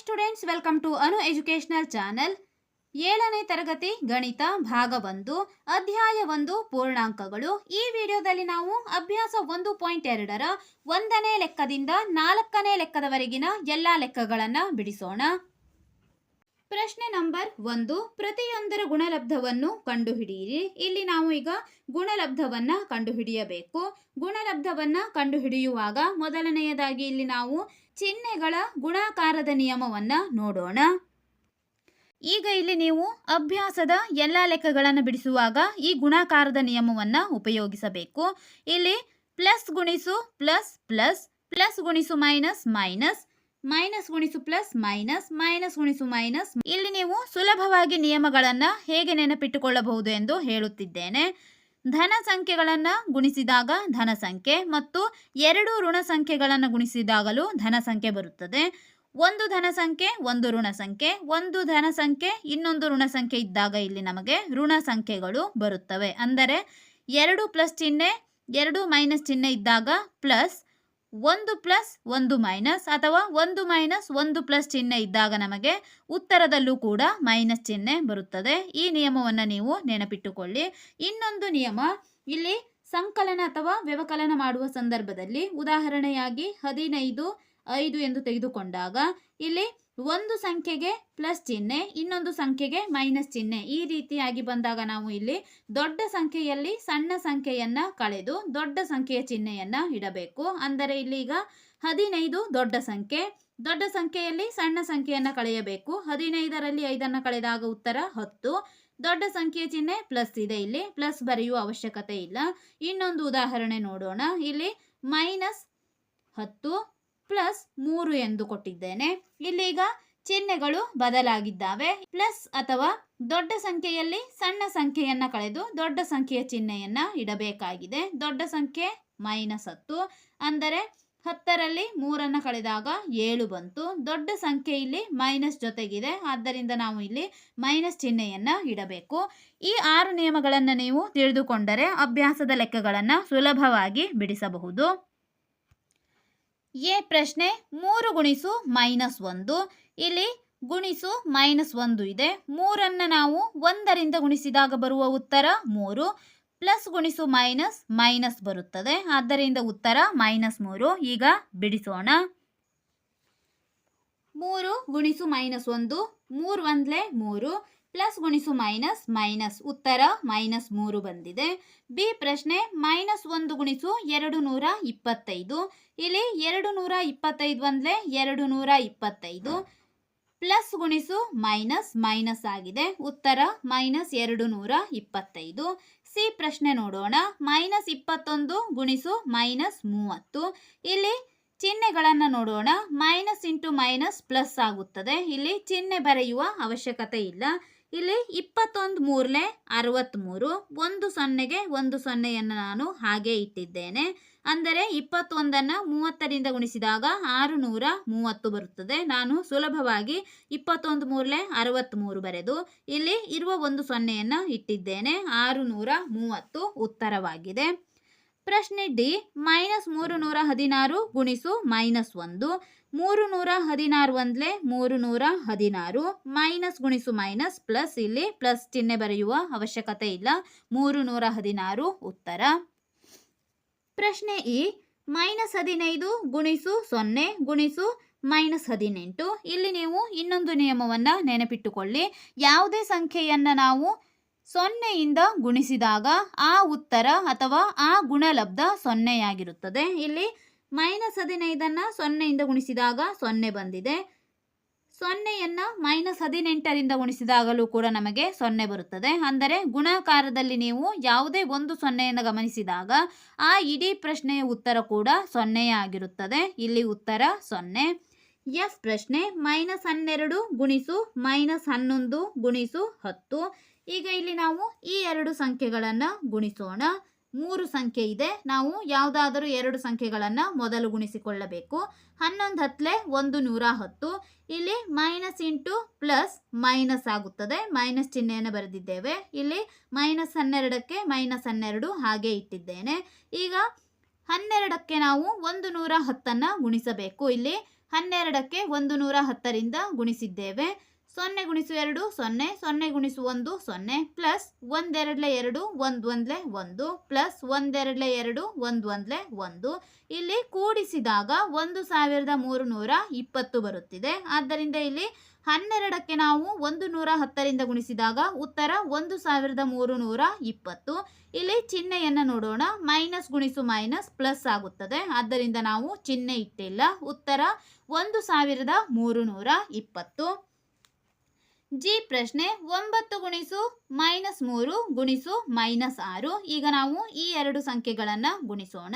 Students, welcome to Anu educational channel. ಏಳನೇ ತರಗತಿ ಗಣಿತ ಭಾಗ ಒಂದು, ಅಧ್ಯಾಯ ಒಂದು, ಪೂರ್ಣಾಂಕಗಳು. ಈ ವಿಡಿಯೋದಲ್ಲಿ ನಾವು ಅಭ್ಯಾಸ ಒಂದು ಪಾಯಿಂಟ್ ಎರಡರ ಒಂದನೇ ಲೆಕ್ಕದಿಂದ ನಾಲ್ಕನೇ ಲೆಕ್ಕದವರೆಗಿನ ಎಲ್ಲ ಲೆಕ್ಕಗಳನ್ನು ಬಿಡಿಸೋಣ. ಪ್ರಶ್ನೆ ನಂಬರ್ ಒಂದು, ಪ್ರತಿಯೊಂದರ ಗುಣಲಬ್ಧವನ್ನು ಕಂಡುಹಿಡಿಯಿರಿ. ಇಲ್ಲಿ ನಾವು ಈಗ ಗುಣಲಬ್ಧವನ್ನ ಕಂಡುಹಿಡಿಯಬೇಕು. ಗುಣಲಬ್ಧವನ್ನ ಕಂಡುಹಿಡಿಯುವಾಗ ಮೊದಲನೆಯದಾಗಿ ಇಲ್ಲಿ ನಾವು ಚಿಹ್ನೆಗಳ ಗುಣಾಕಾರದ ನಿಯಮವನ್ನು ನೋಡೋಣ. ಈಗ ಇಲ್ಲಿ ನೀವು ಅಭ್ಯಾಸದ ಎಲ್ಲ ಲೆಕ್ಕಗಳನ್ನು ಬಿಡಿಸುವಾಗ ಈ ಗುಣಾಕಾರದ ನಿಯಮವನ್ನು ಉಪಯೋಗಿಸಬೇಕು. ಇಲ್ಲಿ ಪ್ಲಸ್ ಗುಣಿಸು ಪ್ಲಸ್ ಪ್ಲಸ್ ಪ್ಲಸ್ ಗುಣಿಸು ಮೈನಸ್ ಮೈನಸ್ ಮೈನಸ್ ಗುಣಿಸು ಪ್ಲಸ್ ಮೈನಸ್ ಮೈನಸ್ ಗುಣಿಸು ಮೈನಸ್. ಇಲ್ಲಿ ನೀವು ಸುಲಭವಾಗಿ ನಿಯಮಗಳನ್ನು ಹೇಗೆ ನೆನಪಿಟ್ಟುಕೊಳ್ಳಬಹುದು ಎಂದು ಹೇಳುತ್ತಿದ್ದೇನೆ. ಧನ ಸಂಖ್ಯೆಗಳನ್ನು ಗುಣಿಸಿದಾಗ ಧನ ಸಂಖ್ಯೆ ಮತ್ತು ಎರಡು ಋಣ ಸಂಖ್ಯೆಗಳನ್ನು ಗುಣಿಸಿದಾಗಲೂ ಧನ ಸಂಖ್ಯೆ ಬರುತ್ತದೆ. ಒಂದು ಧನ ಸಂಖ್ಯೆ, ಒಂದು ಋಣ ಸಂಖ್ಯೆ. ಒಂದು ಧನ ಸಂಖ್ಯೆ, ಇನ್ನೊಂದು ಋಣ ಸಂಖ್ಯೆ ಇದ್ದಾಗ ಇಲ್ಲಿ ನಮಗೆ ಋಣ ಸಂಖ್ಯೆಗಳು ಬರುತ್ತವೆ. ಅಂದರೆ ಎರಡು ಪ್ಲಸ್ ಚಿಹ್ನೆ, ಎರಡು ಮೈನಸ್ ಚಿಹ್ನೆ ಇದ್ದಾಗ ಪ್ಲಸ್ ಒಂದು ಪ್ಲಸ್ ಒಂದು ಮೈನಸ್ ಅಥವಾ ಒಂದು ಮೈನಸ್ ಒಂದು ಪ್ಲಸ್ ಚಿಹ್ನೆ ಇದ್ದಾಗ ನಮಗೆ ಉತ್ತರದಲ್ಲೂ ಕೂಡ ಮೈನಸ್ ಚಿಹ್ನೆ ಬರುತ್ತದೆ. ಈ ನಿಯಮವನ್ನು ನೀವು ನೆನಪಿಟ್ಟುಕೊಳ್ಳಿ. ಇನ್ನೊಂದು ನಿಯಮ, ಇಲ್ಲಿ ಸಂಕಲನ ಅಥವಾ ವ್ಯವಕಲನ ಮಾಡುವ ಸಂದರ್ಭದಲ್ಲಿ ಉದಾಹರಣೆಯಾಗಿ ಹದಿನೈದು, ಐದು ಎಂದು ತೆಗೆದುಕೊಂಡಾಗ ಇಲ್ಲಿ ಒಂದು ಸಂಖ್ಯೆಗೆ ಪ್ಲಸ್ ಚಿಹ್ನೆ, ಇನ್ನೊಂದು ಸಂಖ್ಯೆಗೆ ಮೈನಸ್ ಚಿಹ್ನೆ. ಈ ರೀತಿಯಾಗಿ ಬಂದಾಗ ನಾವು ಇಲ್ಲಿ ದೊಡ್ಡ ಸಂಖ್ಯೆಯಲ್ಲಿ ಸಣ್ಣ ಸಂಖ್ಯೆಯನ್ನ ಕಳೆದು ದೊಡ್ಡ ಸಂಖ್ಯೆಯ ಚಿಹ್ನೆಯನ್ನ ಇಡಬೇಕು. ಅಂದರೆ ಇಲ್ಲಿ ಈಗ ಹದಿನೈದು ದೊಡ್ಡ ಸಂಖ್ಯೆ. ದೊಡ್ಡ ಸಂಖ್ಯೆಯಲ್ಲಿ ಸಣ್ಣ ಸಂಖ್ಯೆಯನ್ನು ಕಳೆಯಬೇಕು. ಹದಿನೈದರಲ್ಲಿ ಐದನ್ನು ಕಳೆದಾಗ ಉತ್ತರ ಹತ್ತು. ದೊಡ್ಡ ಸಂಖ್ಯೆಯ ಚಿಹ್ನೆ ಪ್ಲಸ್ ಇದೆ ಇಲ್ಲಿ. ಪ್ಲಸ್ ಬರೆಯುವ ಅವಶ್ಯಕತೆ ಇಲ್ಲ. ಇನ್ನೊಂದು ಉದಾಹರಣೆ ನೋಡೋಣ. ಇಲ್ಲಿ ಮೈನಸ್ ಹತ್ತು. ಪ್ಲಸ್ ಮೂರು ಎಂದು ಕೊಟ್ಟಿದ್ದೇನೆ. ಇಲ್ಲೀಗ ಚಿಹ್ನೆಗಳು ಬದಲಾಗಿದ್ದಾವೆ. ಪ್ಲಸ್ ಅಥವಾ ದೊಡ್ಡ ಸಂಖ್ಯೆಯಲ್ಲಿ ಸಣ್ಣ ಸಂಖ್ಯೆಯನ್ನ ಕಳೆದು ದೊಡ್ಡ ಸಂಖ್ಯೆಯ ಚಿಹ್ನೆಯನ್ನ ಇಡಬೇಕಾಗಿದೆ. ದೊಡ್ಡ ಸಂಖ್ಯೆ ಮೈನಸ್ ಹತ್ತು. ಅಂದರೆ ಹತ್ತರಲ್ಲಿ ಮೂರನ್ನು ಕಳೆದಾಗ ಏಳು ಬಂತು. ದೊಡ್ಡ ಸಂಖ್ಯೆ ಇಲ್ಲಿ ಮೈನಸ್ ಜೊತೆಗಿದೆ. ಆದ್ದರಿಂದ ನಾವು ಇಲ್ಲಿ ಮೈನಸ್ ಚಿಹ್ನೆಯನ್ನ ಇಡಬೇಕು. ಈ ಆರು ನಿಯಮಗಳನ್ನು ನೀವು ತಿಳಿದುಕೊಂಡರೆ ಅಭ್ಯಾಸದ ಲೆಕ್ಕಗಳನ್ನು ಸುಲಭವಾಗಿ ಬಿಡಿಸಬಹುದು. ಎ ಪ್ರಶ್ನೆ ಮೂರು ಗುಣಿಸು ಮೈನಸ್ ಒಂದು. ಇಲ್ಲಿ ಗುಣಿಸು ಮೈನಸ್ ಒಂದು ಇದೆ. ಮೂರನ್ನು ನಾವು ಒಂದರಿಂದ ಗುಣಿಸಿದಾಗ ಬರುವ ಉತ್ತರ ಮೂರು. ಪ್ಲಸ್ ಗುಣಿಸು ಮೈನಸ್ ಮೈನಸ್ ಬರುತ್ತದೆ. ಆದ್ದರಿಂದ ಉತ್ತರ ಮೈನಸ್ ಮೂರು. ಈಗ ಬಿಡಿಸೋಣ. ಮೂರು ಗುಣಿಸು ಮೈನಸ್ ಒಂದು. ಮೂರು ಒಂದ್ಲೆ ಮೂರು. ಪ್ಲಸ್ ಗುಣಿಸು ಮೈನಸ್ ಮೈನಸ್ ಉತ್ತರ ಮೈನಸ್ ಮೂರು ಬಂದಿದೆ. ಬಿ ಪ್ರಶ್ನೆ, ಮೈನಸ್ ಒಂದು ಗುಣಿಸು ಎರಡು ನೂರ ಇಪ್ಪತ್ತೈದು. ಇಲ್ಲಿ ಎರಡು ನೂರ ಇಪ್ಪತ್ತೈದು ಅಂದರೆ ಎರಡು ನೂರ ಇಪ್ಪತ್ತೈದು. ಪ್ಲಸ್ ಗುಣಿಸು ಮೈನಸ್ ಮೈನಸ್ ಆಗಿದೆ. ಉತ್ತರ ಮೈನಸ್ ಎರಡು ನೂರ ಇಪ್ಪತ್ತೈದು. ಸಿ ಪ್ರಶ್ನೆ ನೋಡೋಣ. ಮೈನಸ್ ಇಪ್ಪತ್ತೊಂದು ಗುಣಿಸು ಮೈನಸ್ ಮೂವತ್ತು. ಇಲ್ಲಿ ಚಿಹ್ನೆಗಳನ್ನು ನೋಡೋಣ. ಮೈನಸ್ ಇಂಟು ಮೈನಸ್ ಪ್ಲಸ್ ಆಗುತ್ತದೆ. ಇಲ್ಲಿ ಚಿಹ್ನೆ ಬರೆಯುವ ಅವಶ್ಯಕತೆ ಇಲ್ಲ. ಇಲ್ಲಿ ಇಪ್ಪತ್ತೊಂದು ಮೂರಲೆ ಅರವತ್ತ್ಮೂರು ಒಂದು ಸೊನ್ನೆಗೆ ಒಂದು ಸೊನ್ನೆಯನ್ನು ನಾನು ಹಾಗೆ ಇಟ್ಟಿದ್ದೇನೆ. ಅಂದರೆ ಇಪ್ಪತ್ತೊಂದನ್ನು ಮೂವತ್ತರಿಂದ ಗುಣಿಸಿದಾಗ ಆರು ನೂರ ಮೂವತ್ತು ಬರುತ್ತದೆ. ನಾನು ಸುಲಭವಾಗಿ ಇಪ್ಪತ್ತೊಂದು ಮೂರಲೆ ಅರವತ್ತ್ಮೂರು ಬರೆದು ಇಲ್ಲಿ ಇರುವ ಒಂದು ಸೊನ್ನೆಯನ್ನು ಇಟ್ಟಿದ್ದೇನೆ. ಆರು ನೂರ ಮೂವತ್ತು ಉತ್ತರವಾಗಿದೆ. ಪ್ರಶ್ನೆ ಡಿ, ಮೈನಸ್ ಮೂರು ನೂರ ಹದಿನಾರು ಗುಣಿಸು ಮೈನಸ್ ಒಂದು, ಮೂರು ನೂರ ಹದಿನಾರು ಒಂದ್ಲೆ ಮೂರು ನೂರ ಹದಿನಾರು, ಮೈನಸ್ ಗುಣಿಸು ಮೈನಸ್ ಪ್ಲಸ್ ಇಲ್ಲಿ ಪ್ಲಸ್ ಚಿಹ್ನೆ ಬರೆಯುವ ಅವಶ್ಯಕತೆ ಇಲ್ಲ. ಮೂರು ನೂರ ಹದಿನಾರು ಉತ್ತರ. ಪ್ರಶ್ನೆ ಇ, ಮೈನಸ್ ಹದಿನೈದು ಗುಣಿಸು ಸೊನ್ನೆ, ಗುಣಿಸು ಮೈನಸ್ ಹದಿನೆಂಟು. ಇಲ್ಲಿ ನೀವು ಇನ್ನೊಂದು ನಿಯಮವನ್ನು ನೆನಪಿಟ್ಟುಕೊಳ್ಳಿ. ಯಾವುದೇ ಸಂಖ್ಯೆಯನ್ನು ನಾವು ಸೊನ್ನೆಯಿಂದ ಗುಣಿಸಿದಾಗ ಆ ಉತ್ತರ ಅಥವಾ ಆ ಗುಣಲಬ್ಧ ಸೊನ್ನೆಯಾಗಿರುತ್ತದೆ. ಇಲ್ಲಿ ಮೈನಸ್ ಹದಿನೈದನ್ನು ಸೊನ್ನೆಯಿಂದ ಗುಣಿಸಿದಾಗ ಸೊನ್ನೆ ಬಂದಿದೆ. ಸೊನ್ನೆಯನ್ನು ಮೈನಸ್ ಹದಿನೆಂಟರಿಂದ ಗುಣಿಸಿದಾಗಲೂ ಕೂಡ ನಮಗೆ ಸೊನ್ನೆ ಬರುತ್ತದೆ. ಅಂದರೆ ಗುಣಾಕಾರದಲ್ಲಿ ನೀವು ಯಾವುದೇ ಒಂದು ಸೊನ್ನೆಯನ್ನು ಗಮನಿಸಿದಾಗ ಆ ಇಡೀ ಪ್ರಶ್ನೆಯ ಉತ್ತರ ಕೂಡ ಸೊನ್ನೆಯಾಗಿರುತ್ತದೆ. ಇಲ್ಲಿ ಉತ್ತರ ಸೊನ್ನೆ. ಎಫ್ ಪ್ರಶ್ನೆ ಮೈನಸ್ ಹನ್ನೆರಡು ಗುಣಿಸು ಮೈನಸ್ ಹನ್ನೊಂದು ಗುಣಿಸು ಹತ್ತು. ಈಗ ಇಲ್ಲಿ ನಾವು ಈ ಎರಡು ಸಂಖ್ಯೆಗಳನ್ನು ಗುಣಿಸೋಣ. ಮೂರು ಸಂಖ್ಯೆ ಇದೆ. ನಾವು ಯಾವುದಾದರೂ ಎರಡು ಸಂಖ್ಯೆಗಳನ್ನು ಮೊದಲು ಗುಣಿಸಿಕೊಳ್ಳಬೇಕು. ಹನ್ನೊಂದು ಹತ್ತಲೆ ಒಂದು ನೂರ ಹತ್ತು. ಇಲ್ಲಿ ಮೈನಸ್ ಇಂಟು ಪ್ಲಸ್ ಮೈನಸ್ ಆಗುತ್ತದೆ. ಮೈನಸ್ ಚಿಹ್ನೆಯನ್ನು ಬರೆದಿದ್ದೇವೆ. ಇಲ್ಲಿ ಮೈನಸ್ ಹನ್ನೆರಡಕ್ಕೆ ಮೈನಸ್ ಹನ್ನೆರಡು ಹಾಗೆ ಇಟ್ಟಿದ್ದೇನೆ. ಈಗ ಹನ್ನೆರಡಕ್ಕೆ ನಾವು ಒಂದು ನೂರ ಹತ್ತನ್ನು ಗುಣಿಸಬೇಕು. ಇಲ್ಲಿ ಹನ್ನೆರಡಕ್ಕೆ ಒಂದು ನೂರ ಹತ್ತರಿಂದ ಗುಣಿಸಿದ್ದೇವೆ. ಸೊನ್ನೆ ಗುಣಿಸು ಎರಡು, ಸೊನ್ನೆ ಸೊನ್ನೆ ಗುಣಿಸು ಒಂದು, ಸೊನ್ನೆ ಪ್ಲಸ್ ಒಂದೆರಡ್ಲೆ ಎರಡು ಒಂದು ಒಂದ್ಲೆ ಒಂದು, ಪ್ಲಸ್ ಒಂದೆರಡ್ಲೆ ಎರಡು ಒಂದು ಒಂದ್ಲೆ ಒಂದು. ಇಲ್ಲಿ ಕೂಡಿಸಿದಾಗ ಒಂದು ಸಾವಿರದ ಮೂರು ನೂರ ಇಪ್ಪತ್ತು ಬರುತ್ತಿದೆ. ಆದ್ದರಿಂದ ಇಲ್ಲಿ ಹನ್ನೆರಡಕ್ಕೆ ನಾವು ಒಂದು ನೂರ ಹತ್ತರಿಂದ ಗುಣಿಸಿದಾಗ ಉತ್ತರ ಒಂದು ಸಾವಿರದ ಮೂರು ನೂರ ಇಪ್ಪತ್ತು. ಇಲ್ಲಿ ಚಿಹ್ನೆಯನ್ನು ನೋಡೋಣ. ಮೈನಸ್ ಗುಣಿಸು ಮೈನಸ್ ಪ್ಲಸ್ ಆಗುತ್ತದೆ. ಆದ್ದರಿಂದ ನಾವು ಚಿಹ್ನೆ ಇಟ್ಟಿಲ್ಲ. ಉತ್ತರ ಒಂದು ಸಾವಿರದ ಮೂರು ನೂರ ಇಪ್ಪತ್ತು. ಜಿ ಪ್ರಶ್ನೆ ಒಂಬತ್ತು ಗುಣಿಸು ಮೈನಸ್ ಮೂರು ಗುಣಿಸು ಮೈನಸ್ ಆರು. ಈಗ ನಾವು ಈ ಎರಡು ಸಂಖ್ಯೆಗಳನ್ನು ಗುಣಿಸೋಣ.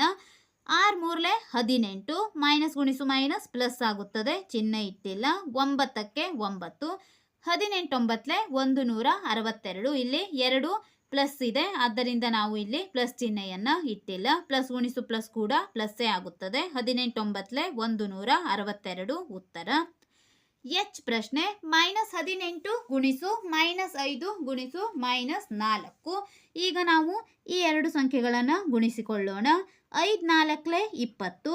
ಆರು ಮೂರಲೆ ಹದಿನೆಂಟು ಮೈನಸ್ ಗುಣಿಸು ಮೈನಸ್ ಪ್ಲಸ್ ಆಗುತ್ತದೆ. ಚಿಹ್ನೆ ಇಟ್ಟಿಲ್ಲ. ಒಂಬತ್ತಕ್ಕೆ ಒಂಬತ್ತು. ಹದಿನೆಂಟೊಂಬತ್ತಲೆ ಒಂದು ನೂರ ಅರವತ್ತೆರಡು. ಇಲ್ಲಿ ಎರಡು ಪ್ಲಸ್ ಇದೆ. ಆದ್ದರಿಂದ ನಾವು ಇಲ್ಲಿ ಪ್ಲಸ್ ಚಿಹ್ನೆಯನ್ನು ಇಟ್ಟಿಲ್ಲ. ಪ್ಲಸ್ ಗುಣಿಸು ಪ್ಲಸ್ ಕೂಡ ಪ್ಲಸ್ಸೇ ಆಗುತ್ತದೆ. ಹದಿನೆಂಟೊಂಬತ್ತಲೆ ಒಂದು ನೂರ ಅರವತ್ತೆರಡು ಉತ್ತರ. ಎಚ್ ಪ್ರಶ್ನೆ ಮೈನಸ್ ಹದಿನೆಂಟು ಗುಣಿಸು ಮೈನಸ್ ಐದು ಗುಣಿಸು ಮೈನಸ್ ನಾಲ್ಕು. ಈಗ ನಾವು ಈ ಎರಡು ಸಂಖ್ಯೆಗಳನ್ನು ಗುಣಿಸಿಕೊಳ್ಳೋಣ. ಐದು ನಾಲ್ಕಲೆ ಇಪ್ಪತ್ತು.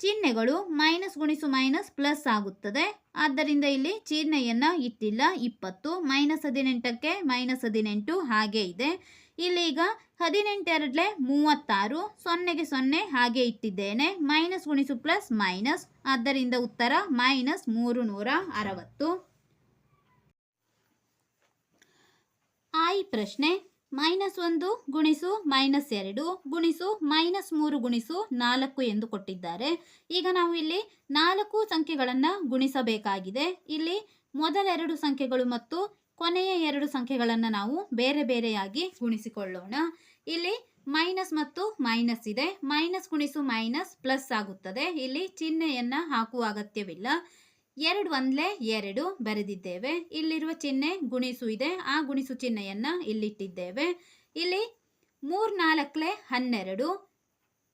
ಚಿಹ್ನೆಗಳು ಮೈನಸ್ ಗುಣಿಸು ಮೈನಸ್ ಪ್ಲಸ್ ಆಗುತ್ತದೆ. ಆದ್ದರಿಂದ ಇಲ್ಲಿ ಚಿಹ್ನೆಯನ್ನು ಇಟ್ಟಿಲ್ಲ. ಇಪ್ಪತ್ತು ಮೈನಸ್ ಹದಿನೆಂಟಕ್ಕೆ ಮೈನಸ್ ಹದಿನೆಂಟು ಹಾಗೆ ಇದೆ. ಇಲ್ಲಿ ಈಗ ಹದಿನೆಂಟೆರಡ್ಲೆ ಮೂವತ್ತಾರು, ಸೊನ್ನೆಗೆ ಸೊನ್ನೆ ಹಾಗೆ ಇಟ್ಟಿದ್ದೇನೆ. ಮೈನಸ್ ಗುಣಿಸು ಪ್ಲಸ್ ಮೈನಸ್. ಆದ್ದರಿಂದ ಉತ್ತರ ಮೈನಸ್ ಮೂರು ನೂರ ಅರವತ್ತು. ಆಯ್ ಪ್ರಶ್ನೆ. ಮೈನಸ್ ಒಂದು ಗುಣಿಸು ಮೈನಸ್ ಎರಡು, ಗುಣಿಸು ಮೈನಸ್ ಮೂರು ಗುಣಿಸು ನಾಲ್ಕು ಎಂದು ಕೊಟ್ಟಿದ್ದಾರೆ. ಈಗ ನಾವು ಇಲ್ಲಿ ನಾಲ್ಕು ಸಂಖ್ಯೆಗಳನ್ನು ಗುಣಿಸಬೇಕಾಗಿದೆ. ಇಲ್ಲಿ ಮೊದಲೆರಡು ಸಂಖ್ಯೆಗಳು ಮತ್ತು ಕೊನೆಯ ಎರಡು ಸಂಖ್ಯೆಗಳನ್ನು ನಾವು ಬೇರೆ ಬೇರೆಯಾಗಿ ಗುಣಿಸಿಕೊಳ್ಳೋಣ. ಇಲ್ಲಿ ಮೈನಸ್ ಮತ್ತು ಮೈನಸ್ ಇದೆ. ಮೈನಸ್ ಗುಣಿಸು ಮೈನಸ್ ಪ್ಲಸ್ ಆಗುತ್ತದೆ. ಇಲ್ಲಿ ಚಿಹ್ನೆಯನ್ನು ಹಾಕುವ ಅಗತ್ಯವಿಲ್ಲ. ಎರಡು ಒಂದ್ಲೆ ಎರಡು ಬರೆದಿದ್ದೇವೆ. ಇಲ್ಲಿರುವ ಚಿಹ್ನೆ ಗುಣಿಸು ಇದೆ. ಆ ಗುಣಿಸು ಚಿಹ್ನೆಯನ್ನು ಇಲ್ಲಿಟ್ಟಿದ್ದೇವೆ. ಇಲ್ಲಿ ಮೂರ್ ನಾಲ್ಕಲೆ ಹನ್ನೆರಡು.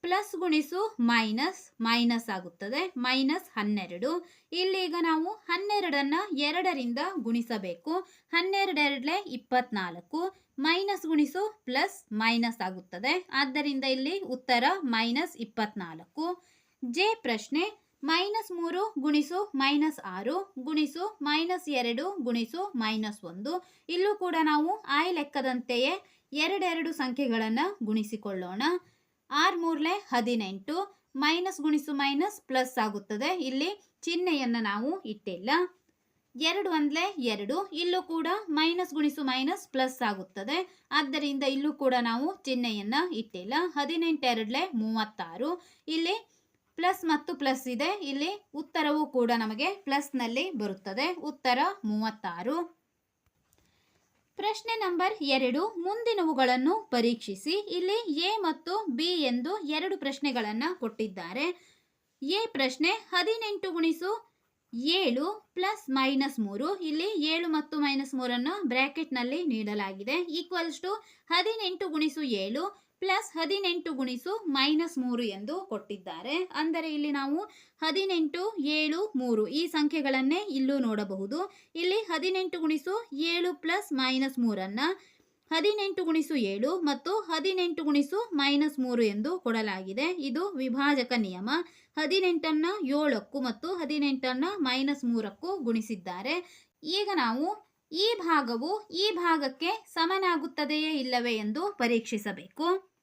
ಪ್ಲಸ್ ಗುಣಿಸು ಮೈನಸ್ ಮೈನಸ್ ಆಗುತ್ತದೆ. ಮೈನಸ್ ಹನ್ನೆರಡು. ಇಲ್ಲಿ ಈಗ ನಾವು ಹನ್ನೆರಡನ್ನು ಎರಡರಿಂದ ಗುಣಿಸಬೇಕು. ಹನ್ನೆರಡೆರಡ್ಲೆ ಇಪ್ಪತ್ನಾಲ್ಕು. ಮೈನಸ್ ಗುಣಿಸು ಪ್ಲಸ್ ಮೈನಸ್ ಆಗುತ್ತದೆ. ಆದ್ದರಿಂದ ಇಲ್ಲಿ ಉತ್ತರ ಮೈನಸ್ ಇಪ್ಪತ್ನಾಲ್ಕು. ಜೆ ಪ್ರಶ್ನೆ, ಮೈನಸ್ ಮೂರು ಗುಣಿಸು ಮೈನಸ್ ಆರು. ಗುಣಿಸು ಮೈನಸ್ ಎರಡು, ಗುಣಿಸು ಮೈನಸ್ ಒಂದು. ಇಲ್ಲೂ ಕೂಡ ನಾವು ಆಯ್ ಲೆಕ್ಕದಂತೆಯೇ ಎರಡೆರಡು ಸಂಖ್ಯೆಗಳನ್ನು ಗುಣಿಸಿಕೊಳ್ಳೋಣ. ಆರ್ ಮೂರ್ಲೆ ಹದಿನೆಂಟು ಮೈನಸ್ ಗುಣಿಸು ಮೈನಸ್ ಪ್ಲಸ್ ಆಗುತ್ತದೆ. ಇಲ್ಲಿ ಚಿಹ್ನೆಯನ್ನು ನಾವು ಇಟ್ಟಿಲ್ಲ. ಎರಡು ಒಂದ್ಲೆ ಎರಡು, ಇಲ್ಲೂ ಕೂಡ ಮೈನಸ್ ಗುಣಿಸು ಮೈನಸ್ ಪ್ಲಸ್ ಆಗುತ್ತದೆ. ಆದ್ದರಿಂದ ಇಲ್ಲೂ ಕೂಡ ನಾವು ಚಿಹ್ನೆಯನ್ನು ಇಟ್ಟಿಲ್ಲ. ಹದಿನೆಂಟೆರಡ್ಲೆ ಮೂವತ್ತಾರು, ಇಲ್ಲಿ ಪ್ಲಸ್ ಮತ್ತು ಪ್ಲಸ್ ಇದೆ. ಇಲ್ಲಿ ಉತ್ತರವು ಕೂಡ ನಮಗೆ ಪ್ಲಸ್ನಲ್ಲಿ ಬರುತ್ತದೆ. ಉತ್ತರ ಮೂವತ್ತಾರು. ಪ್ರಶ್ನೆ ನಂಬರ್ ಎರಡು, ಮುಂದಿನವುಗಳನ್ನು ಪರೀಕ್ಷಿಸಿ. ಇಲ್ಲಿ ಎ ಮತ್ತು ಬಿ ಎಂದು ಎರಡು ಪ್ರಶ್ನೆಗಳನ್ನು ಕೊಟ್ಟಿದ್ದಾರೆ. ಎ ಪ್ರಶ್ನೆ ಹದಿನೆಂಟು ಗುಣಿಸು ಏಳು ಪ್ಲಸ್ ಮೈನಸ್ ಮೂರು. ಇಲ್ಲಿ ಏಳು ಮತ್ತು ಮೈನಸ್ ಮೂರನ್ನು ಬ್ರ್ಯಾಕೆಟ್ನಲ್ಲಿ ನೀಡಲಾಗಿದೆ. ಈಕ್ವಲ್ಸ್ ಟು ಹದಿನೆಂಟು ಗುಣಿಸು ಏಳು. ಪ್ಲಸ್ ಹದಿನೆಂಟು ಗುಣಿಸು ಮೈನಸ್ ಮೂರು ಎಂದು ಕೊಟ್ಟಿದ್ದಾರೆ. ಅಂದರೆ ಇಲ್ಲಿ ನಾವು ಹದಿನೆಂಟು, ಏಳು, ಮೂರು ಈ ಸಂಖ್ಯೆಗಳನ್ನೇ ಇಲ್ಲೂ ನೋಡಬಹುದು. ಇಲ್ಲಿ ಹದಿನೆಂಟು ಗುಣಿಸು ಏಳು ಪ್ಲಸ್ ಮೈನಸ್ ಮೂರನ್ನು ಹದಿನೆಂಟು ಗುಣಿಸು ಏಳು ಮತ್ತು ಹದಿನೆಂಟು ಗುಣಿಸು ಮೈನಸ್ ಮೂರು ಎಂದು ಕೊಡಲಾಗಿದೆ. ಇದು ವಿಭಾಜಕ ನಿಯಮ. ಹದಿನೆಂಟನ್ನು ಏಳಕ್ಕೂ ಮತ್ತು ಹದಿನೆಂಟನ್ನು ಮೈನಸ್ ಮೂರಕ್ಕೂ ಗುಣಿಸಿದ್ದಾರೆ. ಈಗ ನಾವು ಈ ಭಾಗವು ಈ ಭಾಗಕ್ಕೆ ಸಮನಾಗುತ್ತದೆಯೇ ಇಲ್ಲವೇ ಎಂದು ಪರೀಕ್ಷಿಸಬೇಕು.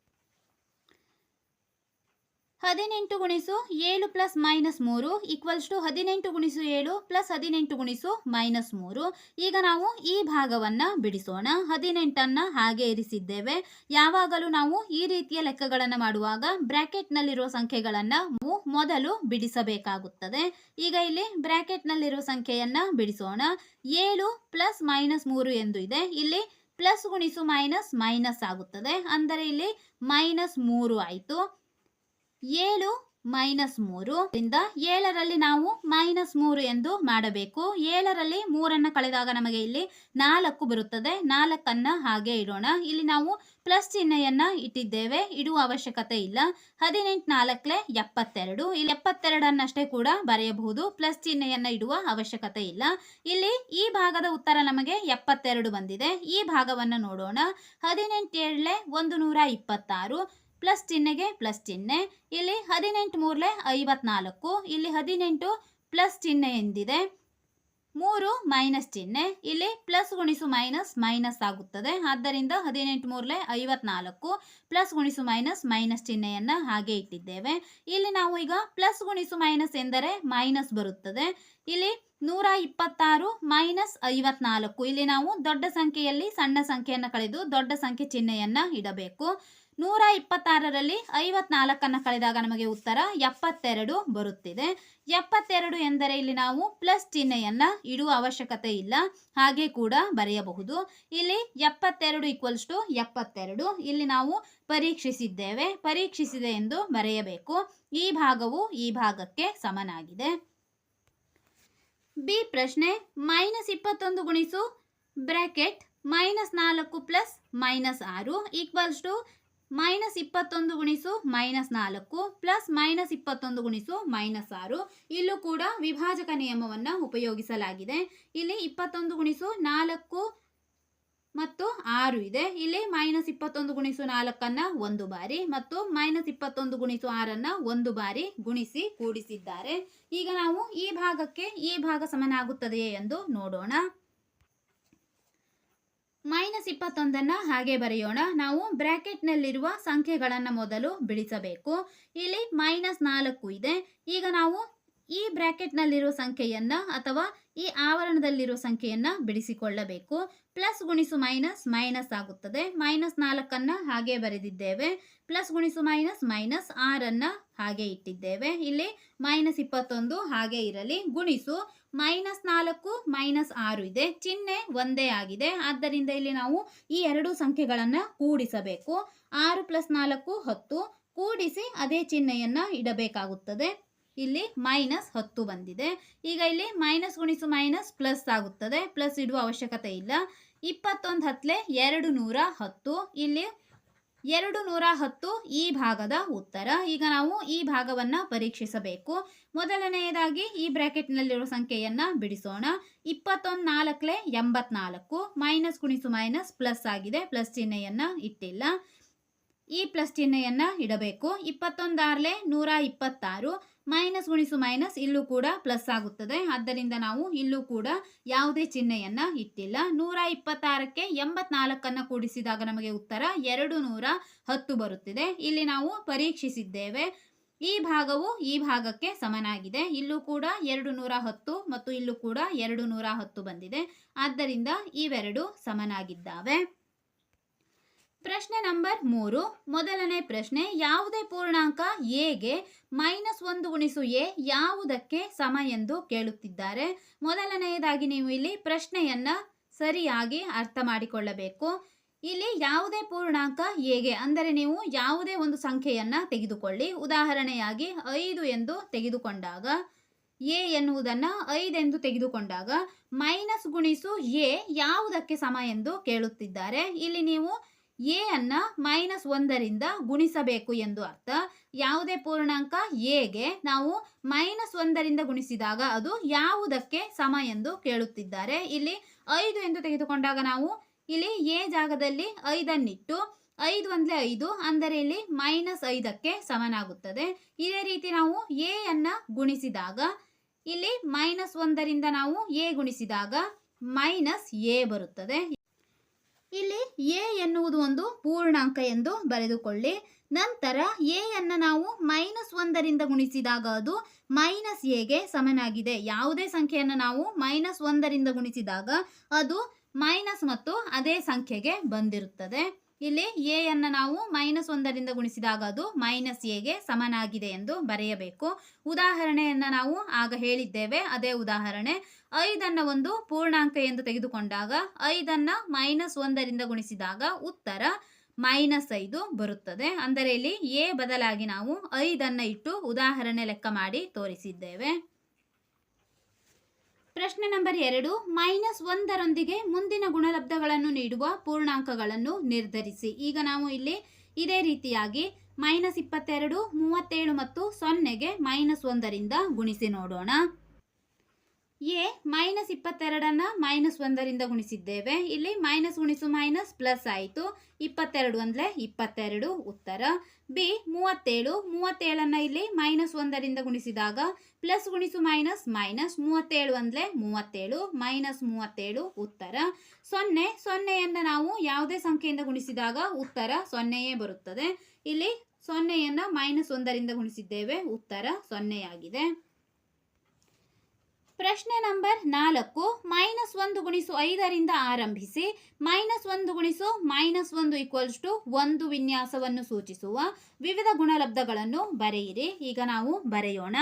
ಹದಿನೆಂಟು ಗುಣಿಸು ಏಳು ಪ್ಲಸ್ ಮೈನಸ್ ಮೂರು ಈಕ್ವಲ್ಸ್ ಟು ಹದಿನೆಂಟು ಗುಣಿಸು ಏಳು ಪ್ಲಸ್ ಹದಿನೆಂಟು ಗುಣಿಸು ಮೈನಸ್ ಮೂರು. ಈಗ ನಾವು ಈ ಭಾಗವನ್ನು ಬಿಡಿಸೋಣ. ಹದಿನೆಂಟನ್ನು ಹಾಗೆ ಇರಿಸಿದ್ದೇವೆ. ಯಾವಾಗಲೂ ನಾವು ಈ ರೀತಿಯ ಲೆಕ್ಕಗಳನ್ನು ಮಾಡುವಾಗ ಬ್ರ್ಯಾಕೆಟ್ನಲ್ಲಿರುವ ಸಂಖ್ಯೆಗಳನ್ನು ಮೊದಲು ಬಿಡಿಸಬೇಕಾಗುತ್ತದೆ. ಈಗ ಇಲ್ಲಿ ಬ್ರ್ಯಾಕೆಟ್ನಲ್ಲಿರುವ ಸಂಖ್ಯೆಯನ್ನು ಬಿಡಿಸೋಣ. ಏಳು ಪ್ಲಸ್ ಮೈನಸ್ ಮೂರು ಎಂದು ಇದೆ. ಇಲ್ಲಿ ಪ್ಲಸ್ ಗುಣಿಸು ಮೈನಸ್ ಮೈನಸ್ ಆಗುತ್ತದೆ. ಅಂದರೆ ಇಲ್ಲಿ ಮೈನಸ್ ಮೂರು ಆಯಿತು. ಏಳು ಮೈನಸ್ ಮೂರು ಇಂದ ಏಳರಲ್ಲಿ ನಾವು ಮೈನಸ್ ಮೂರು ಎಂದು ಮಾಡಬೇಕು. ಏಳರಲ್ಲಿ ಮೂರನ್ನು ಕಳೆದಾಗ ನಮಗೆ ಇಲ್ಲಿ ನಾಲ್ಕು ಬರುತ್ತದೆ. ನಾಲ್ಕನ್ನ ಹಾಗೆ ಇಡೋಣ. ಇಲ್ಲಿ ನಾವು ಪ್ಲಸ್ ಚಿಹ್ನೆಯನ್ನ ಇಟ್ಟಿದ್ದೇವೆ. ಇಡುವ ಅವಶ್ಯಕತೆ ಇಲ್ಲ. ಹದಿನೆಂಟು ನಾಲ್ಕಲೆ ಎಪ್ಪತ್ತೆರಡು. ಇಲ್ಲಿ ಎಪ್ಪತ್ತೆರಡನ್ನಷ್ಟೇ ಕೂಡ ಬರೆಯಬಹುದು. ಪ್ಲಸ್ ಚಿಹ್ನೆಯನ್ನ ಇಡುವ ಅವಶ್ಯಕತೆ ಇಲ್ಲ. ಇಲ್ಲಿ ಈ ಭಾಗದ ಉತ್ತರ ನಮಗೆ ಎಪ್ಪತ್ತೆರಡು ಬಂದಿದೆ. ಈ ಭಾಗವನ್ನು ನೋಡೋಣ. ಹದಿನೆಂಟು ಏಳಲೆ ಒಂದು ನೂರ ಇಪ್ಪತ್ತಾರು. ಪ್ಲಸ್ ಚಿಹ್ನೆಗೆ ಪ್ಲಸ್ ಚಿಹ್ನೆ. ಇಲ್ಲಿ ಹದಿನೆಂಟು ಮೂರಲೆ ಐವತ್ನಾಲ್ಕು, ಇಲ್ಲಿ ಹದಿನೆಂಟು ಪ್ಲಸ್ ಚಿಹ್ನೆ ಎಂದಿದೆ. ಮೂರು ಮೈನಸ್ ಚಿಹ್ನೆ, ಇಲ್ಲಿ ಪ್ಲಸ್ ಗುಣಿಸು ಮೈನಸ್ ಮೈನಸ್ ಆಗುತ್ತದೆ. ಆದ್ದರಿಂದ ಹದಿನೆಂಟು ಮೂರಲೆ ಐವತ್ನಾಲ್ಕು ಪ್ಲಸ್ ಗುಣಿಸು ಮೈನಸ್ ಮೈನಸ್ ಚಿಹ್ನೆಯನ್ನು ಹಾಗೆ ಇಟ್ಟಿದ್ದೇವೆ. ಇಲ್ಲಿ ನಾವು ಈಗ ಪ್ಲಸ್ ಗುಣಿಸು ಮೈನಸ್ ಎಂದರೆ ಮೈನಸ್ ಬರುತ್ತದೆ. ಇಲ್ಲಿ ನೂರ ಇಪ್ಪತ್ತಾರು ಮೈನಸ್ ಐವತ್ನಾಲ್ಕು, ಇಲ್ಲಿ ನಾವು ದೊಡ್ಡ ಸಂಖ್ಯೆಯಲ್ಲಿ ಸಣ್ಣ ಸಂಖ್ಯೆಯನ್ನು ಕಳೆದು ದೊಡ್ಡ ಸಂಖ್ಯೆ ಚಿಹ್ನೆಯನ್ನು ಇಡಬೇಕು. ನೂರ ಇಪ್ಪತ್ತಾರರಲ್ಲಿ ಐವತ್ನಾಲ್ಕನ್ನು ಕಳೆದಾಗ ನಮಗೆ ಉತ್ತರ ಎಪ್ಪತ್ತೆರಡು ಬರುತ್ತಿದೆ. ಎಪ್ಪತ್ತೆರಡು ಎಂದರೆ ಇಲ್ಲಿ ನಾವು ಪ್ಲಸ್ ಚಿಹ್ನೆಯನ್ನು ಇಡುವ ಅವಶ್ಯಕತೆ ಇಲ್ಲ. ಹಾಗೆ ಕೂಡ ಬರೆಯಬಹುದು. ಇಲ್ಲಿ ಎಪ್ಪತ್ತೆರಡು ಈಕ್ವಲ್ಸ್ ಟು ಎಪ್ಪತ್ತೆರಡು. ಇಲ್ಲಿ ನಾವು ಪರೀಕ್ಷಿಸಿದ್ದೇವೆ. ಪರೀಕ್ಷಿಸಿದೆ ಎಂದು ಬರೆಯಬೇಕು. ಈ ಭಾಗವು ಈ ಭಾಗಕ್ಕೆ ಸಮನಾಗಿದೆ. ಬಿ ಪ್ರಶ್ನೆ ಮೈನಸ್ ಇಪ್ಪತ್ತೊಂದು ಗುಣಿಸು ಬ್ರ್ಯಾಕೆಟ್ ಮೈನಸ್ ನಾಲ್ಕು ಪ್ಲಸ್ ಮೈನಸ್ ಆರು ಈಕ್ವಲ್ಸ್ ಟು ಮೈನಸ್ ಇಪ್ಪತ್ತೊಂದು ಗುಣಿಸು ಮೈನಸ್ ನಾಲ್ಕು ಪ್ಲಸ್ ಮೈನಸ್ ಇಪ್ಪತ್ತೊಂದು ಗುಣಿಸು ಮೈನಸ್ ಆರು. ಇಲ್ಲೂ ಕೂಡ ವಿಭಾಜಕ ನಿಯಮವನ್ನು ಉಪಯೋಗಿಸಲಾಗಿದೆ. ಇಲ್ಲಿ ಇಪ್ಪತ್ತೊಂದು ಗುಣಿಸು ನಾಲ್ಕು ಮತ್ತು ಆರು ಇದೆ. ಇಲ್ಲಿ ಮೈನಸ್ ಇಪ್ಪತ್ತೊಂದು ಗುಣಿಸು ನಾಲ್ಕನ್ನು ಒಂದು ಬಾರಿ ಮತ್ತು ಮೈನಸ್ ಇಪ್ಪತ್ತೊಂದು ಗುಣಿಸು ಆರನ್ನು ಒಂದು ಬಾರಿ ಗುಣಿಸಿ ಕೂಡಿಸಿದ್ದಾರೆ. ಈಗ ನಾವು ಈ ಭಾಗಕ್ಕೆ ಈ ಭಾಗ ಸಮನಾಗುತ್ತದೆಯೇ ಎಂದು ನೋಡೋಣ. ಮೈನಸ್ ಇಪ್ಪತ್ತೊಂದನ್ನು ಹಾಗೆ ಬರೆಯೋಣ. ನಾವು ಬ್ರ್ಯಾಕೆಟ್ನಲ್ಲಿರುವ ಸಂಖ್ಯೆಗಳನ್ನು ಮೊದಲು ಬಿಡಿಸಬೇಕು. ಇಲ್ಲಿ ಮೈನಸ್ ನಾಲ್ಕು ಇದೆ. ಈಗ ನಾವು ಈ ಬ್ರ್ಯಾಕೆಟ್ನಲ್ಲಿರುವ ಸಂಖ್ಯೆಯನ್ನು ಅಥವಾ ಈ ಆವರಣದಲ್ಲಿರುವ ಸಂಖ್ಯೆಯನ್ನು ಬಿಡಿಸಿಕೊಳ್ಳಬೇಕು. ಪ್ಲಸ್ ಗುಣಿಸು ಮೈನಸ್ ಮೈನಸ್ ಆಗುತ್ತದೆ. ಮೈನಸ್ ನಾಲ್ಕನ್ನು ಹಾಗೆ ಬರೆದಿದ್ದೇವೆ. ಪ್ಲಸ್ ಗುಣಿಸು ಮೈನಸ್ ಮೈನಸ್ ಆರನ್ನು ಹಾಗೆ ಇಟ್ಟಿದ್ದೇವೆ. ಇಲ್ಲಿ ಮೈನಸ್ ಇಪ್ಪತ್ತೊಂದು ಹಾಗೆ ಇರಲಿ. ಗುಣಿಸು. ಮೈನಸ್ ನಾಲ್ಕು ಮೈನಸ್ ಆರು ಇದೆ. ಚಿಹ್ನೆ ಒಂದೇ ಆಗಿದೆ. ಆದ್ದರಿಂದ ಇಲ್ಲಿ ನಾವು ಈ ಎರಡು ಸಂಖ್ಯೆಗಳನ್ನು ಕೂಡಿಸಬೇಕು. ಆರು ಪ್ಲಸ್ ನಾಲ್ಕು, ಹತ್ತು. ಕೂಡಿಸಿ ಅದೇ ಚಿಹ್ನೆಯನ್ನು ಇಡಬೇಕಾಗುತ್ತದೆ. ಇಲ್ಲಿ ಮೈನಸ್ ಹತ್ತು ಬಂದಿದೆ. ಈಗ ಇಲ್ಲಿ ಮೈನಸ್ ಗುಣಿಸು ಮೈನಸ್ ಪ್ಲಸ್ ಆಗುತ್ತದೆ. ಪ್ಲಸ್ ಇಡುವ ಅವಶ್ಯಕತೆ ಇಲ್ಲ. ಇಪ್ಪತ್ತೊಂದು ಹತ್ತಲೆ ಎರಡು ನೂರ ಹತ್ತು. ಇಲ್ಲಿ ಎರಡು ನೂರ ಹತ್ತು ಈ ಭಾಗದ ಉತ್ತರ. ಈಗ ನಾವು ಈ ಭಾಗವನ್ನು ಪರೀಕ್ಷಿಸಬೇಕು. ಮೊದಲನೆಯದಾಗಿ ಈ ಬ್ರ್ಯಾಕೆಟ್ನಲ್ಲಿರುವ ಸಂಖ್ಯೆಯನ್ನು ಬಿಡಿಸೋಣ. ಇಪ್ಪತ್ತೊಂದು ನಾಲ್ಕಲೆ ಎಂಬತ್ನಾಲ್ಕು. ಮೈನಸ್ ಕುಣಿಸು ಮೈನಸ್ ಪ್ಲಸ್ ಆಗಿದೆ. ಪ್ಲಸ್ ಚಿಹ್ನೆಯನ್ನು ಇಟ್ಟಿಲ್ಲ. ಈ ಪ್ಲಸ್ ಚಿಹ್ನೆಯನ್ನು ಇಡಬೇಕು. ಇಪ್ಪತ್ತೊಂದಾರಲೆ ನೂರ ಇಪ್ಪತ್ತಾರು ಮೈನಸ್ ಗುಣಿಸು ಮೈನಸ್ ಇಲ್ಲೂ ಕೂಡ ಪ್ಲಸ್ ಆಗುತ್ತದೆ. ಆದ್ದರಿಂದ ನಾವು ಇಲ್ಲೂ ಕೂಡ ಯಾವುದೇ ಚಿಹ್ನೆಯನ್ನು ಇಟ್ಟಿಲ್ಲ. ನೂರ ಇಪ್ಪತ್ತಾರಕ್ಕೆ ಎಂಬತ್ನಾಲ್ಕನ್ನು ಕೂಡಿಸಿದಾಗ ನಮಗೆ ಉತ್ತರ ಎರಡು ನೂರ ಹತ್ತು ಬರುತ್ತಿದೆ. ಇಲ್ಲಿ ನಾವು ಪರೀಕ್ಷಿಸಿದ್ದೇವೆ. ಈ ಭಾಗವು ಈ ಭಾಗಕ್ಕೆ ಸಮನಾಗಿದೆ. ಇಲ್ಲೂ ಕೂಡ ಎರಡು ನೂರ ಹತ್ತು ಮತ್ತು ಇಲ್ಲೂ ಕೂಡ ಎರಡು ನೂರ ಹತ್ತು ಬಂದಿದೆ. ಆದ್ದರಿಂದ ಇವೆರಡು ಸಮನಾಗಿದ್ದಾವೆ. ಪ್ರಶ್ನೆ ನಂಬರ್ ಮೂರು. ಮೊದಲನೇ ಪ್ರಶ್ನೆ, ಯಾವುದೇ ಪೂರ್ಣಾಂಕ ಎಗೆ ಮೈನಸ್ ಒಂದು ಗುಣಿಸು ಎ ಯಾವುದಕ್ಕೆ ಸಮ ಎಂದು ಕೇಳುತ್ತಿದ್ದಾರೆ. ಮೊದಲನೆಯದಾಗಿ ನೀವು ಇಲ್ಲಿ ಪ್ರಶ್ನೆಯನ್ನ ಸರಿಯಾಗಿ ಅರ್ಥ ಮಾಡಿಕೊಳ್ಳಬೇಕು. ಇಲ್ಲಿ ಯಾವುದೇ ಪೂರ್ಣಾಂಕ ಎಗೆ ಅಂದರೆ ನೀವು ಯಾವುದೇ ಒಂದು ಸಂಖ್ಯೆಯನ್ನ ತೆಗೆದುಕೊಳ್ಳಿ. ಉದಾಹರಣೆಯಾಗಿ ಐದು ಎಂದು ತೆಗೆದುಕೊಂಡಾಗ ಎ ಎನ್ನುವುದನ್ನು ಐದೆಂದು ತೆಗೆದುಕೊಂಡಾಗ ಮೈನಸ್ ಗುಣಿಸು ಎ ಯಾವುದಕ್ಕೆ ಸಮ ಎಂದು ಕೇಳುತ್ತಿದ್ದಾರೆ. ಇಲ್ಲಿ ನೀವು ಎ ಅನ್ನು ಮೈನಸ್ ಒಂದರಿಂದ ಗುಣಿಸಬೇಕು ಎಂದು ಅರ್ಥ. ಯಾವುದೇ ಪೂರ್ಣಾಂಕ ಎಗೆ ನಾವು ಮೈನಸ್ ಒಂದರಿಂದ ಗುಣಿಸಿದಾಗ ಅದು ಯಾವುದಕ್ಕೆ ಸಮ ಎಂದು ಕೇಳುತ್ತಿದ್ದಾರೆ. ಇಲ್ಲಿ ಐದು ಎಂದು ತೆಗೆದುಕೊಂಡಾಗ ನಾವು ಇಲ್ಲಿ ಎ ಜಾಗದಲ್ಲಿ ಐದನ್ನಿಟ್ಟು ಐದು ಒಂದಲೇ ಐದು ಅಂದರೆ ಇಲ್ಲಿ ಮೈನಸ್ ಐದಕ್ಕೆ ಸಮನಾಗುತ್ತದೆ. ಇದೇ ರೀತಿ ನಾವು ಎ ಅನ್ನ ಗುಣಿಸಿದಾಗ ಇಲ್ಲಿ ಮೈನಸ್ ಒಂದರಿಂದ ನಾವು ಎ ಗುಣಿಸಿದಾಗ ಮೈನಸ್ ಎ ಬರುತ್ತದೆ. ಇಲ್ಲಿ ಎ ಎನ್ನುವುದು ಒಂದು ಪೂರ್ಣಾಂಕ ಎಂದು ಬರೆದುಕೊಳ್ಳಿ. ನಂತರ ಎ ಅನ್ನು ನಾವು ಮೈನಸ್ ಒಂದರಿಂದ ಗುಣಿಸಿದಾಗ ಅದು ಮೈನಸ್ ಎಗೆ ಸಮನಾಗಿದೆ. ಯಾವುದೇ ಸಂಖ್ಯೆಯನ್ನು ನಾವು ಮೈನಸ್ ಒಂದರಿಂದ ಗುಣಿಸಿದಾಗ ಅದು ಮೈನಸ್ ಮತ್ತು ಅದೇ ಸಂಖ್ಯೆಗೆ ಬಂದಿರುತ್ತದೆ. ಇಲ್ಲಿ ಎ ಅನ್ನು ನಾವು ಮೈನಸ್ ಒಂದರಿಂದ ಗುಣಿಸಿದಾಗ ಅದು ಮೈನಸ್ ಎಗೆ ಸಮನಾಗಿದೆ ಎಂದು ಬರೆಯಬೇಕು. ಉದಾಹರಣೆಯನ್ನು ನಾವು ಆಗ ಹೇಳಿದ್ದೇವೆ. ಅದೇ ಉದಾಹರಣೆ. ಐದನ್ನು ಒಂದು ಪೂರ್ಣಾಂಕ ಎಂದು ತೆಗೆದುಕೊಂಡಾಗ ಐದನ್ನು ಮೈನಸ್ ಒಂದರಿಂದ ಗುಣಿಸಿದಾಗ ಉತ್ತರ ಮೈನಸ್ ಐದು ಬರುತ್ತದೆ. ಅಂದರೆ ಇಲ್ಲಿ ಎ ಬದಲಾಗಿ ನಾವು ಐದನ್ನು ಇಟ್ಟು ಉದಾಹರಣೆ ಲೆಕ್ಕ ಮಾಡಿ ತೋರಿಸಿದ್ದೇವೆ. ಪ್ರಶ್ನೆ ನಂಬರ್ ಎರಡು, ಮೈನಸ್ ಒಂದರೊಂದಿಗೆ ಮುಂದಿನ ಗುಣಲಬ್ಧಗಳನ್ನು ನೀಡುವ ಪೂರ್ಣಾಂಕಗಳನ್ನು ನಿರ್ಧರಿಸಿ. ಈಗ ನಾವು ಇಲ್ಲಿ ಇದೇ ರೀತಿಯಾಗಿ ಮೈನಸ್ ಇಪ್ಪತ್ತೆರಡು, ಮೂವತ್ತೇಳು ಮತ್ತು ಸೊನ್ನೆಗೆ ಮೈನಸ್ ಒಂದರಿಂದ ಗುಣಿಸಿ ನೋಡೋಣ. ಎ ಮೈನಸ್ ಇಪ್ಪತ್ತೆರಡನ್ನು ಮೈನಸ್ ಒಂದರಿಂದ ಗುಣಿಸಿದ್ದೇವೆ. ಇಲ್ಲಿ ಮೈನಸ್ ಗುಣಿಸು ಮೈನಸ್ ಪ್ಲಸ್ ಆಯಿತು. ಇಪ್ಪತ್ತೆರಡು ಅಂದರೆ ಇಪ್ಪತ್ತೆರಡು ಉತ್ತರ. ಬಿ ಮೂವತ್ತೇಳು. ಮೂವತ್ತೇಳನ್ನು ಇಲ್ಲಿ ಮೈನಸ್ ಒಂದರಿಂದ ಗುಣಿಸಿದಾಗ ಪ್ಲಸ್ ಗುಣಿಸು ಮೈನಸ್ ಮೈನಸ್ ಮೂವತ್ತೇಳು ಅಂದರೆ ಮೂವತ್ತೇಳು. ಮೈನಸ್ ಮೂವತ್ತೇಳು ಉತ್ತರ. ಸೊನ್ನೆ. ಸೊನ್ನೆಯನ್ನು ನಾವು ಯಾವುದೇ ಸಂಖ್ಯೆಯಿಂದ ಗುಣಿಸಿದಾಗ ಉತ್ತರ ಸೊನ್ನೆಯೇ ಬರುತ್ತದೆ. ಇಲ್ಲಿ ಸೊನ್ನೆಯನ್ನು ಮೈನಸ್ ಒಂದರಿಂದ ಗುಣಿಸಿದ್ದೇವೆ. ಉತ್ತರ ಸೊನ್ನೆಯಾಗಿದೆ. ಪ್ರಶ್ನೆ ನಂಬರ್ ನಾಲ್ಕು ಮೈನಸ್ ಒಂದು ಗುಣಿಸು ಐದರಿಂದ ಆರಂಭಿಸಿ ಮೈನಸ್ ಒಂದು ಗುಣಿಸು ಮೈನಸ್ ಒಂದು ಈಕ್ವಲ್ಸ್ ಟು ಒಂದು ವಿನ್ಯಾಸವನ್ನು ಸೂಚಿಸುವ ವಿವಿಧ ಗುಣಲಬ್ಧಗಳನ್ನು ಬರೆಯಿರಿ. ಈಗ ನಾವು ಬರೆಯೋಣ.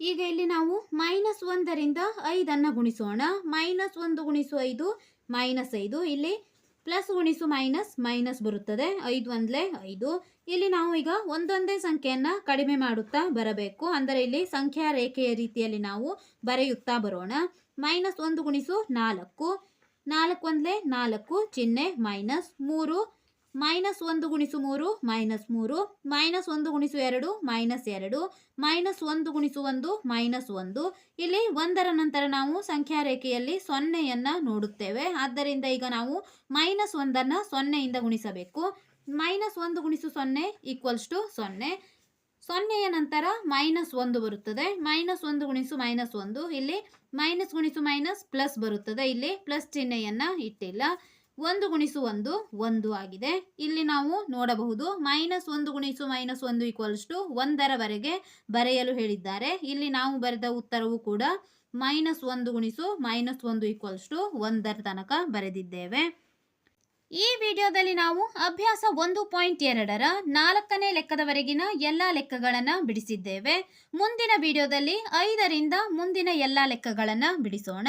ಈಗ ಇಲ್ಲಿ ನಾವು ಮೈನಸ್ ಒಂದರಿಂದ ಐದನ್ನು ಗುಣಿಸೋಣ. ಮೈನಸ್ ಒಂದು ಗುಣಿಸು ಐದು ಮೈನಸ್ ಐದು. ಇಲ್ಲಿ ಪ್ಲಸ್ ಗುಣಿಸು ಮೈನಸ್ ಮೈನಸ್ ಬರುತ್ತದೆ. ಐದು ಒಂದಲೇ ಐದು. ಇಲ್ಲಿ ನಾವು ಈಗ ಒಂದೊಂದೇ ಸಂಖ್ಯೆಯನ್ನು ಕಡಿಮೆ ಮಾಡುತ್ತಾ ಬರಬೇಕು. ಅಂದರೆ ಇಲ್ಲಿ ಸಂಖ್ಯಾ ರೇಖೆಯ ರೀತಿಯಲ್ಲಿ ನಾವು ಬರೆಯುತ್ತಾ ಬರೋಣ. ಮೈನಸ್ ಒಂದು ಗುಣಿಸು ನಾಲ್ಕು. ನಾಲ್ಕು ಒಂದಲೇ ನಾಲ್ಕು. ಚಿಹ್ನೆ ಮೈನಸ್ ಮೂರು. ಮೈನಸ್ ಒಂದು ಗುಣಿಸು ಮೂರು, ಮೈನಸ್ ಮೂರು, ಮೈನಸ್ ಒಂದು ಗುಣಿಸು ಎರಡು, ಮೈನಸ್ ಎರಡು, ಮೈನಸ್ ಒಂದು ಗುಣಿಸು ಒಂದು, ಮೈನಸ್ ಒಂದು. ಇಲ್ಲಿ ಒಂದರ ನಂತರ ನಾವು ಸಂಖ್ಯಾ ರೇಖೆಯಲ್ಲಿ ಸೊನ್ನೆಯನ್ನು ನೋಡುತ್ತೇವೆ. ಆದ್ದರಿಂದ ಈಗ ನಾವು ಮೈನಸ್ ಒಂದನ್ನು ಸೊನ್ನೆಯಿಂದ ಗುಣಿಸಬೇಕು. ಮೈನಸ್ ಒಂದು ಗುಣಿಸು ಸೊನ್ನೆ ಈಕ್ವಲ್ಸ್ ಟು ಸೊನ್ನೆ. ಸೊನ್ನೆಯ ನಂತರ ಮೈನಸ್ ಒಂದು ಬರುತ್ತದೆ. ಮೈನಸ್ ಒಂದು ಗುಣಿಸು ಮೈನಸ್ ಒಂದು. ಇಲ್ಲಿ ಮೈನಸ್ ಗುಣಿಸು ಮೈನಸ್ ಪ್ಲಸ್ ಬರುತ್ತದೆ. ಇಲ್ಲಿ ಪ್ಲಸ್ ಚಿಹ್ನೆಯನ್ನು ಇಟ್ಟಿಲ್ಲ. ಒಂದು ಗುಣಿಸು ಒಂದು ಒಂದು ಆಗಿದೆ. ಇಲ್ಲಿ ನಾವು ನೋಡಬಹುದು ಮೈನಸ್ ಒಂದು ಗುಣಿಸು ಮೈನಸ್ ಒಂದು ಈಕ್ವಲ್ಸ್ ಟು ಒಂದರವರೆಗೆ ಬರೆಯಲು ಹೇಳಿದ್ದಾರೆ. ಇಲ್ಲಿ ನಾವು ಬರೆದ ಉತ್ತರವು ಕೂಡ ಮೈನಸ್ ಒಂದು ಗುಣಿಸು ಮೈನಸ್ ಒಂದು ಈಕ್ವಲ್ಸ್ ಟು ಒಂದರ ತನಕ ಬರೆದಿದ್ದೇವೆ. ಈ ವಿಡಿಯೋದಲ್ಲಿ ನಾವು ಅಭ್ಯಾಸ ಒಂದು ಪಾಯಿಂಟ್ ಎರಡರ ನಾಲ್ಕನೇ ಲೆಕ್ಕದವರೆಗಿನ ಎಲ್ಲ ಲೆಕ್ಕಗಳನ್ನು ಬಿಡಿಸಿದ್ದೇವೆ. ಮುಂದಿನ ವಿಡಿಯೋದಲ್ಲಿ ಐದರಿಂದ ಮುಂದಿನ ಎಲ್ಲ ಲೆಕ್ಕಗಳನ್ನು ಬಿಡಿಸೋಣ.